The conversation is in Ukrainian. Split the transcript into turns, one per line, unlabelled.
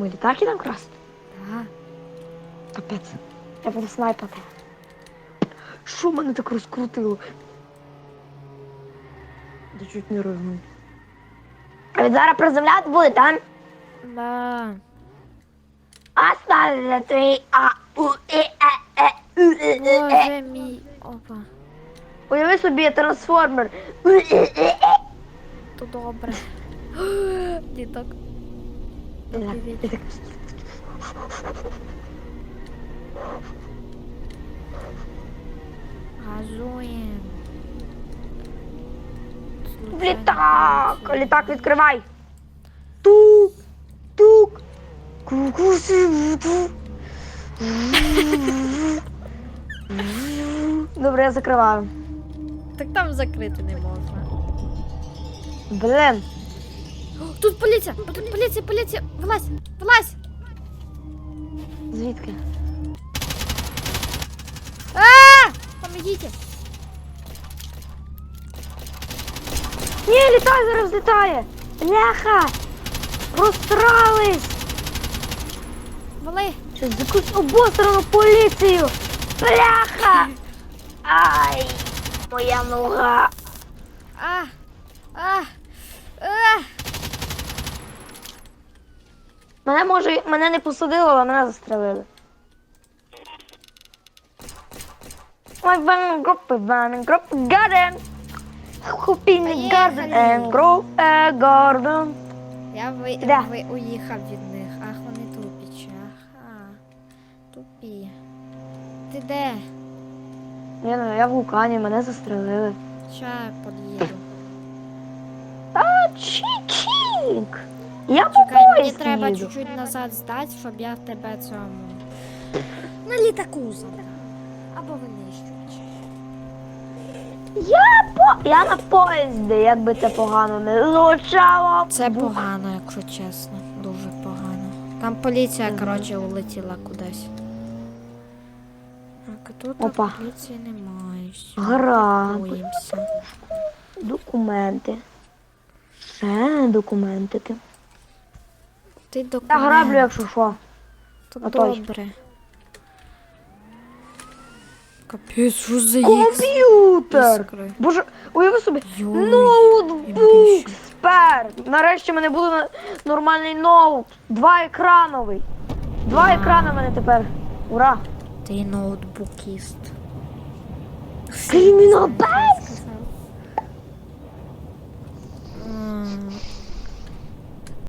Ми літак ідемо красти?
Так.
Капець. Я буду снайпати. Що мене так розкрутило? Да чуть не ригнув. А від зараз приземляти буде, так?
Да.
Оставили твій а у і е е у е е е.
Боже мій. Опа.
Уяви собі трансформер. У е е е.
То добре. Діток.
Так.
Газуємо.
Літак! Літак відкривай! Тук! Тук! Ку-ку-су-ту. Добре, я закриваю.
Так там закрити не можна.
Блин.
Тут поліція! Тут поліція, поліція! Вилазь! Вилазь!
Звідки?
А! Помогите!
Ні, літай зараз злітає! Бляха! Розстрались!
Вали!
Щось за якусь обосрану поліцію! Бляха! Ай! Моя нога!
А! А! А!
Мене може, мене не посадило, а мене застрелили. Ван групи, ван групи, гарden. Хупін
Поїхали.
гарden, and grow a garden.
Я ви,
Де?
ви уїхав від них. Ах, вони тупічі. Ага. Тупі. Ти де?
Я, не- я в вулкані, мене застрелили.
Ща я під'їду.
А, чик-чик. Я по
Чекай, мені
поїзд
треба
їду.
чуть-чуть назад здати, щоб я тебе цьому. На літаку забрав. Або винищувач.
Я по... Я на поїзді, як би це погано не звучало.
Це погано, якщо чесно. Дуже погано. Там поліція, коротше, улетіла кудись. Так, а тут
Опа.
поліції немає. Все,
Гра.
Боїмося.
Документи. Ще документики.
Ти
Я
документ.
граблю, якщо що.
То
А той.
добре. Капець, що за ікс?
Комп'ютер!
Іскри.
Боже, уяви собі.
Йой,
Ноутбук спер. Нарешті в мене буде на- нормальний ноут. Два екрановий. Два екрани в мене тепер. Ура!
Ти ноутбукіст.
Criminal
Сказав.